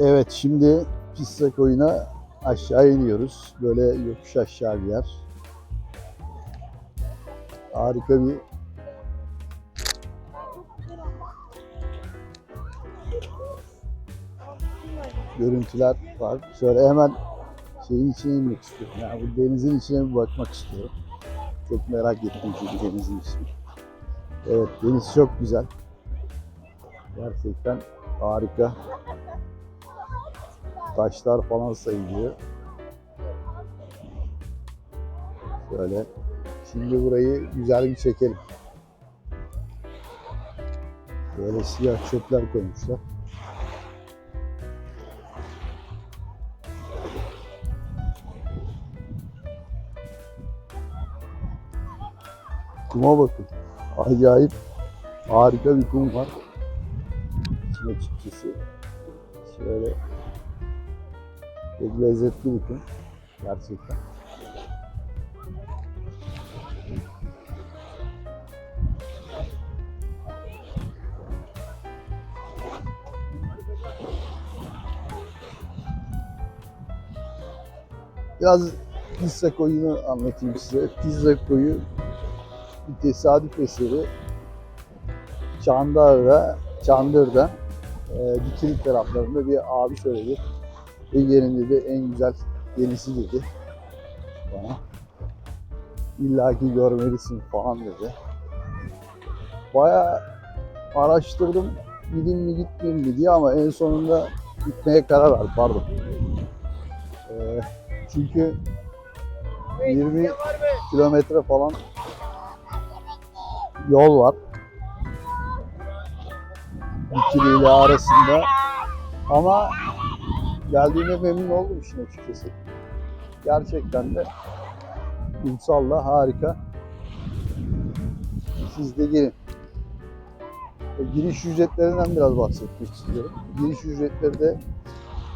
Evet şimdi pista koyuna aşağı iniyoruz. Böyle yokuş aşağı bir yer. Harika bir görüntüler var. Şöyle hemen şeyin içine inmek istiyorum. Yani bu denizin içine bir bakmak istiyorum. Çok merak ettim çünkü denizin içini. Evet deniz çok güzel. Gerçekten harika. Taşlar falan sayılıyor. Şöyle. Şimdi burayı güzel bir çekelim. Böyle siyah çöpler koymuşlar. Kuma bakın. Acayip harika bir kum var. İçine açıkçası şöyle çok lezzetli kum. Gerçekten. Biraz pizza koyunu anlatayım size. Pizza koyu bir tesadüf eseri Çandır'da, Çandır'da e, Dikili taraflarında bir abi söyledi. Ege'nin dedi en güzel denisi dedi bana. İlla ki görmelisin falan dedi. Baya araştırdım gideyim mi gitmeyeyim mi diye ama en sonunda gitmeye karar verdim pardon. E, çünkü 20 kilometre falan yol var. Dikili ile arasında. Ama geldiğime memnun oldum işin açıkçası. Gerçekten de kumsalla harika. Siz de gelin. E, Giriş ücretlerinden biraz bahsetmek istiyorum. Giriş ücretleri de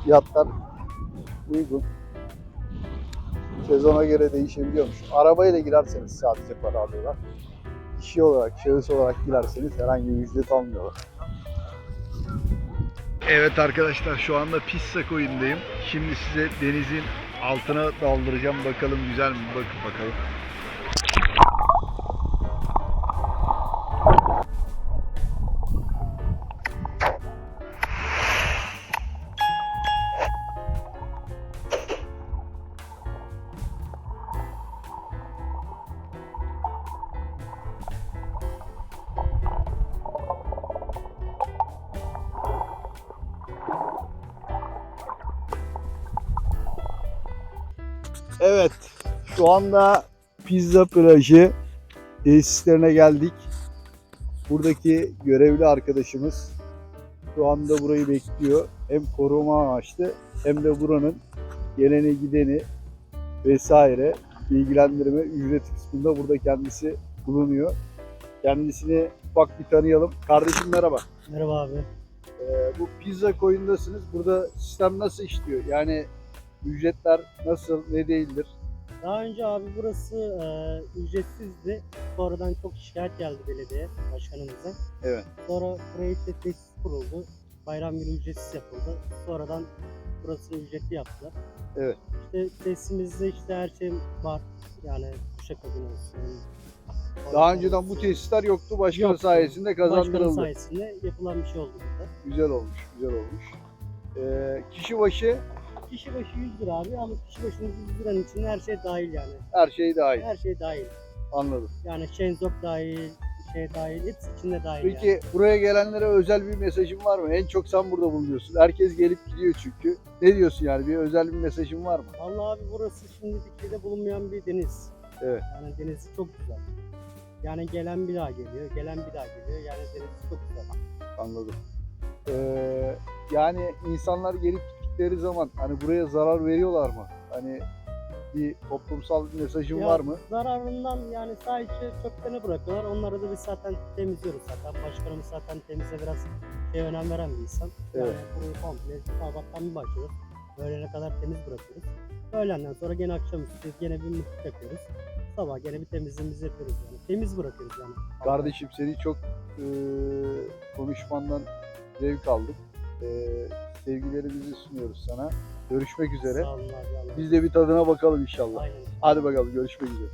fiyatlar uygun. Sezona göre değişebiliyormuş. Arabayla girerseniz sadece para alıyorlar. Kişi olarak, şahıs olarak girerseniz herhangi bir ücret almıyorlar. Evet arkadaşlar şu anda Pissa koyundayım. Şimdi size denizin altına daldıracağım. Bakalım güzel mi? Bakın bakalım. Evet, şu anda Pizza Plajı tesislerine geldik. Buradaki görevli arkadaşımız şu anda burayı bekliyor. Hem koruma amaçlı hem de buranın geleni gideni vesaire bilgilendirme ücret kısmında burada kendisi bulunuyor. Kendisini ufak bir tanıyalım. Kardeşim merhaba. Merhaba abi. Ee, bu pizza koyundasınız. Burada sistem nasıl işliyor? Yani ücretler nasıl, ne değildir? Daha önce abi burası e, ücretsizdi. Sonradan çok şikayet geldi belediye başkanımıza. Evet. Sonra buraya işte tesis kuruldu. Bayram günü ücretsiz yapıldı. Sonradan burasını ücretli yaptılar. Evet. İşte tesisimizde işte her şey var. Yani duşakabin olsun. Daha önceden bu tesisler yoktu. Başkan Yoktu. sayesinde Başkanın kazandırıldı. sayesinde yapılan bir şey oldu burada. Güzel olmuş, güzel olmuş. Ee, kişi başı Kişi başı 100 lira abi ama kişi başına 100 liranın içinde her şey dahil yani. her şey dahil. Her şey dahil. Anladım. Yani şenzok dahil, şey dahil, hepsi içinde dahil Peki yani. buraya gelenlere özel bir mesajın var mı? En çok sen burada bulunuyorsun. Herkes gelip gidiyor çünkü. Ne diyorsun yani? Bir özel bir mesajın var mı? Vallahi abi burası şimdi Dikili'de bulunmayan bir deniz. Evet. Yani denizi çok güzel. Yani gelen bir daha geliyor, gelen bir daha geliyor. Yani deniz çok güzel. Anladım. Ee, yani insanlar gelip gittikleri zaman hani buraya zarar veriyorlar mı? Hani bir toplumsal bir mesajın Ya, var mı? Zararından yani sadece çöplerini bırakıyorlar. Onları da biz zaten temizliyoruz zaten. Başkanımız zaten temize biraz şey önem veren bir insan. Yani Evet. burayı komple sabahtan bir başlıyoruz. Öğlene kadar temiz bırakıyoruz. Öğlenden sonra gene akşamüstü gene bir mutlu yapıyoruz. Sabah gene bir temizliğimizi yapıyoruz yani. Temiz bırakıyoruz yani. Kardeşim seni çok e, konuşmandan zevk aldık. E, sevgilerimizi sunuyoruz sana. Görüşmek üzere. Sağ olun abi. Biz de bir tadına bakalım inşallah. Aynen. Hadi bakalım görüşmek üzere.